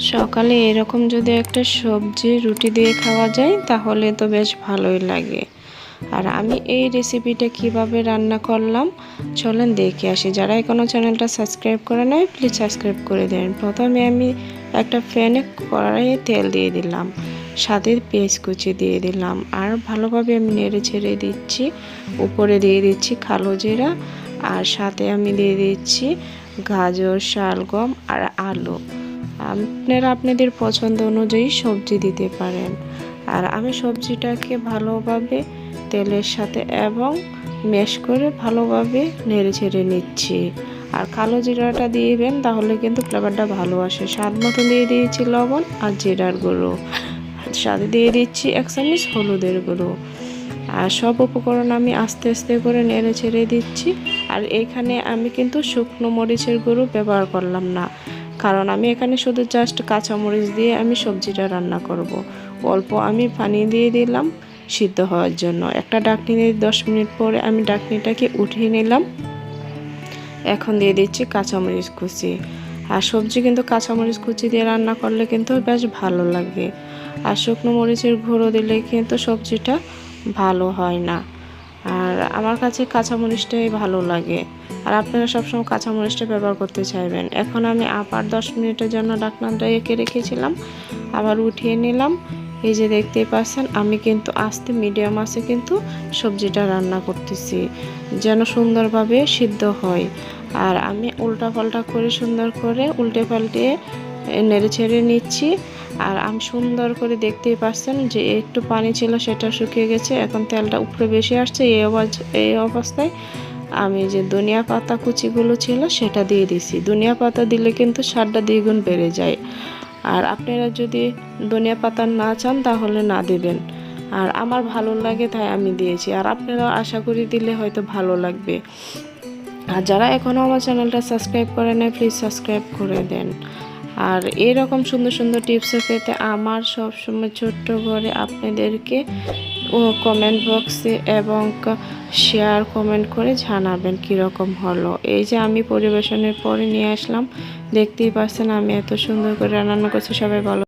সকালে এরকম যদি একটা সবজি, রুটি দিয়ে খাওয়া যায়, তাহলে তো বেশ ভালোই লাগে। আর আমি এই রেসিপিটা কীভাবে রান্না করলাম, চলেন দেখে আসি। যারা এখনও চ্যানেলটা সাবস্ক্রাইব করে নেয় প্লিজ সাবস্ক্রাইব করে দেন। প্রথমে আমি একটা ফ্যানে কড়াইয়ে তেল দিয়ে দিলাম। সাথে পেঁয়াজ কুচি দিয়ে দিলাম। আর ভালোভাবে আমি নেড়ে ছেড়ে দিচ্ছি। উপরে দিয়ে দিচ্ছি কালো জিরা। আর সাথে আমি দিয়ে দিচ্ছি গাজর, শালগম আর আলু। আপনারা আপনাদের পছন্দ অনুযায়ী সবজি দিতে পারেন। আর আমি সবজিটাকে ভালোভাবে তেলের সাথে এবং মেশ করে ভালোভাবে নেড়ে ছেড়ে নিচ্ছি। আর কালো জিরাটা দিবেন তাহলে কিন্তু ফ্লেভারটা ভালো আসে। স্বাদ মতো দিয়ে দিয়েছি লবণ আর জিরার গুঁড়ো। সাথে দিয়ে দিচ্ছি এক চামচ হলুদের গুঁড়ো। আর সব উপকরণ আমি আস্তে আস্তে করে নেড়ে ছেড়ে দিচ্ছি। আর এখানে আমি কিন্তু শুকনো মরিচের গুঁড়ো ব্যবহার করলাম না। কারণ আমি এখানে শুধু জাস্ট কাঁচামরিচ দিয়ে আমি সবজিটা রান্না করব। অল্প আমি পানি দিয়ে দিলাম সিদ্ধ হওয়ার জন্য। একটা ডাকনি দিয়ে দশ মিনিট পরে আমি ডাকনিটাকে উঠিয়ে নিলাম। এখন দিয়ে দিচ্ছি কাঁচামরিচ কুচি। আর সবজি কিন্তু কাঁচামরিচ কুচি দিয়ে রান্না করলে কিন্তু বেশ ভালো লাগে। আর শুকনো মরিচের গুঁড়ো দিলে কিন্তু সবজিটা ভালো হয় না। আর আমার কাছে কাঁচামরিচটাই ভালো লাগে। আর আপনারা সবসময় কাঁচামরিচটা ব্যবহার করতে চাইবেন। এখন আমি আবার দশ মিনিটের জন্য ডাকনাটা এঁকে রেখেছিলাম। আবার উঠিয়ে নিলাম। এই যে দেখতেই পাচ্ছেন, আমি কিন্তু আস্তে মিডিয়াম আছে কিন্তু সবজিটা রান্না করতেছি, যেন সুন্দরভাবে সিদ্ধ হয়। আর আমি উল্টা পাল্টা করে সুন্দর করে উল্টে পাল্টে নেড়ে ছেড়ে নিচ্ছি। আর আমি সুন্দর করে দেখতেই পাচ্ছেন যে একটু পানি ছিল, সেটা শুকিয়ে গেছে। এখন তেলটা উপরে বেশি আসছে, এই এই অবস্থায় আমি যে ধনিয়া পাতা কুচিগুলো ছিল, সেটা দিয়ে দিছি। ধনিয়া পাতা দিলে কিন্তু স্বাদটা দ্বিগুণ বেড়ে যায়। আর আপনারা যদি ধনিয়া পাতা না চান, তাহলে না দেবেন। আর আমার ভালো লাগে তাই আমি দিয়েছি। আর আপনারা আশা করি দিলে হয়তো ভালো লাগবে। আর যারা এখনও আমার চ্যানেলটা সাবস্ক্রাইব করে নেয় প্লিজ সাবস্ক্রাইব করে দেন। আর এরকম সুন্দর সুন্দর টিপস পেতে আমার সবসময় ছোট্ট করে আপনাদেরকে ও কমেন্ট বক্সে এবং শেয়ার কমেন্ট করে জানাবেন কীরকম হলো। এই যে আমি পরিবেশনের পরে নিয়ে আসলাম, দেখতেই পাচ্ছেন আমি এত সুন্দর করে রান্না করছি, সবাই ভালো